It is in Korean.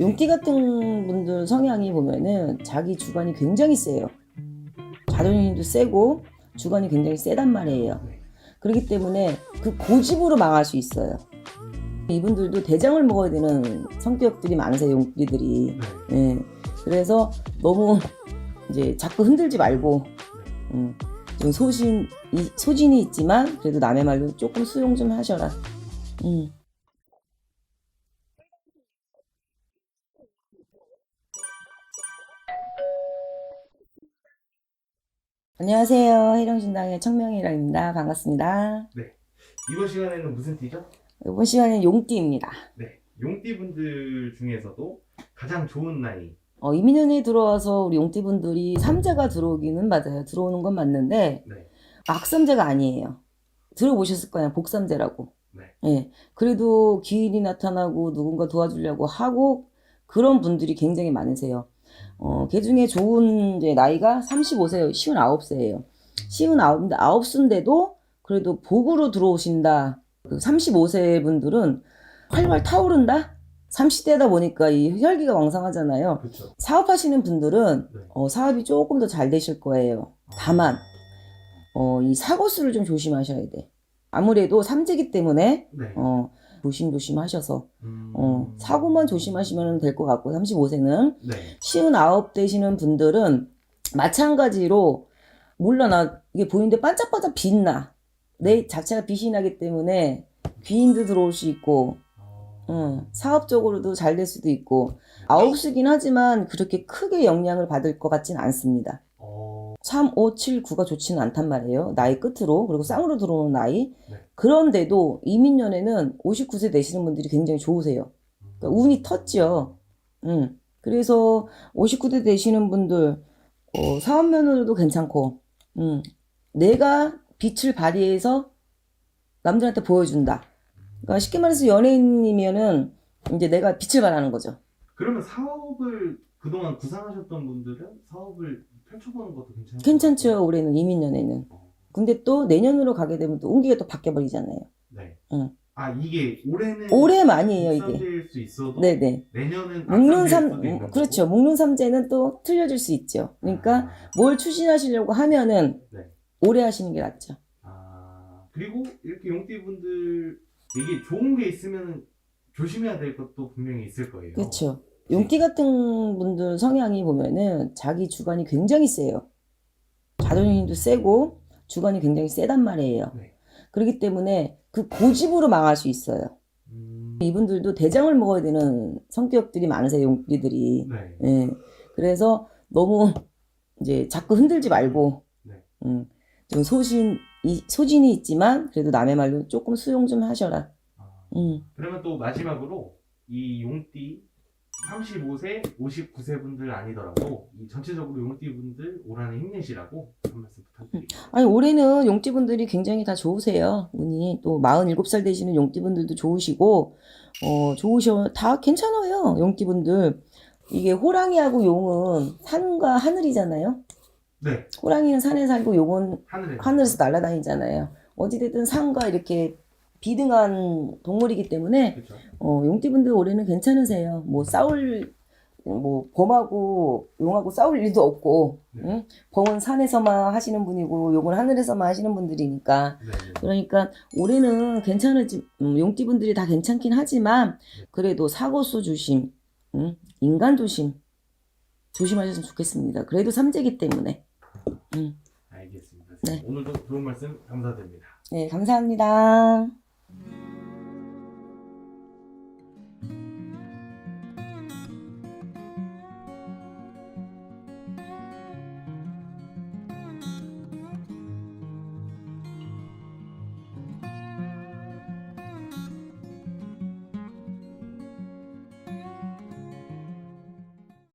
용띠 같은 분들 성향이 보면은 자기 주관이 굉장히 세요. 자존심도 세고 주관이 굉장히 세단 말이에요. 그렇기 때문에 그 고집으로 망할 수 있어요. 이분들도 대장을 먹어야 되는 성격들이 많으세요, 용띠들이. 네. 예. 그래서 너무 이제 자꾸 흔들지 말고, 음, 좀 소신, 이, 소진이 있지만 그래도 남의 말로 조금 수용 좀 하셔라. 음. 안녕하세요. 해령신당의 청명이라입니다. 반갑습니다. 이번 시간에는 무슨 띠죠? 이번 시간은 용띠입니다. 네. 용띠 분들 중에서도 가장 좋은 나이. 어, 이민년에 들어와서 우리 용띠 분들이 삼재가 들어오기는 맞아요. 들어오는 건 맞는데 네. 막삼재가 아니에요. 들어보셨을 거예요. 복삼재라고. 네. 예. 그래도 기인이 나타나고 누군가 도와주려고 하고 그런 분들이 굉장히 많으세요. 어, 그 중에 좋은 이제 나이가 35세, 59세예요. 59, 9수인데도 그래도 복으로 들어오신다. 그 35세 분들은 활활 타오른다? 30대다 보니까 이 혈기가 왕성하잖아요. 그렇죠. 사업하시는 분들은 네. 어, 사업이 조금 더 잘 되실 거예요. 다만 어, 이 사고수를 좀 조심하셔야 돼. 아무래도 삼재기 때문에 네. 어, 조심조심 하셔서 음... 어, 사고만 조심하시면 될 것 같고 35세는. 네. 쉬운 아홉 되시는 분들은 마찬가지로 몰라 나 이게 보이는데 반짝반짝 빛나. 내 자체가 빛이 나기 때문에 귀인도 들어올 수 있고 어... 어, 사업적으로도 잘 될 수도 있고. 아홉 수긴 하지만 그렇게 크게 영향을 받을 것 같진 않습니다. 어... 3, 5, 7, 9가 좋지는 않단 말이에요. 나이 끝으로 그리고 쌍으로 들어오는 나이. 네. 그런데도 이민년에는 59세 되시는 분들이 굉장히 좋으세요. 그러니까 운이 텄죠. 음. 그래서 59대 되시는 분들 어, 사업면으로도 괜찮고, 음. 내가 빛을 발휘해서 남들한테 보여준다. 그러니까 쉽게 말해서 연예인이면은 이제 내가 빛을 발하는 거죠. 그러면 사업을 그동안 구상하셨던 분들은 사업을 펼쳐보는 것도 괜찮아요? 괜찮죠. 올해는 이민년에는. 근데 또 내년으로 가게 되면 또 운기가 또 바뀌어 버리잖아요. 네. 응. 아 이게 올해는 올해만이에요 이게. 될수 있어도 네네. 내년은 묵는 악삼일 삼 수도 있는 거고. 그렇죠. 묵는 삼재는 또 틀려질 수 있죠. 그러니까 아, 뭘 추진하시려고 하면은 네. 오래 하시는 게 낫죠. 아, 그리고 이렇게 용띠 분들 이게 좋은 게 있으면 조심해야 될 것도 분명히 있을 거예요. 그렇죠. 용띠 같은 분들 성향이 보면은 자기 주관이 굉장히 세요. 자존심도 세고 주관이 굉장히 세단 말이에요. 네. 그렇기 때문에 그 고집으로 망할 수 있어요. 음, 이분들도 대장을 먹어야 되는 성격들이 많으세요, 용띠들이. 네. 예. 그래서 너무 이제 자꾸 흔들지 말고, 네. 음, 좀 소신, 이, 소진이 있지만 그래도 남의 말로 조금 수용 좀 하셔라. 아, 음. 그러면 또 마지막으로 이 용띠 35세, 59세 분들 아니더라도 이 전체적으로 용띠 분들 올 한해 힘내시라고 한 말씀 부탁드립니다. 아니, 올해는 용띠 분들이 굉장히 다 좋으세요. 운이 또 47살 되시는 용띠 분들도 좋으시고, 어, 좋으셔. 다 괜찮아요. 용띠 분들. 이게 호랑이하고 용은 산과 하늘이잖아요. 네, 호랑이는 산에 살고 용은 하늘에 하늘에서 날아다니잖아요. 어찌됐든 산과 이렇게 비등한 동물이기 때문에 그렇죠. 어, 용띠분들 올해는 괜찮으세요. 뭐 싸울 뭐 범하고 용하고 싸울 일도 없고 네. 응? 범은 산에서만 하시는 분이고 용은 하늘에서만 하시는 분들이니까 네, 네. 그러니까 올해는 괜찮을지 음, 용띠분들이 다 괜찮긴 하지만 그래도 사고수 조심, 응? 인간 조심 조심하셨으면 좋겠습니다. 그래도 삼재기 때문에 알겠습니다. 네. 오늘도 좋은 말씀 감사드립니다. 네 감사합니다. Mm-hmm.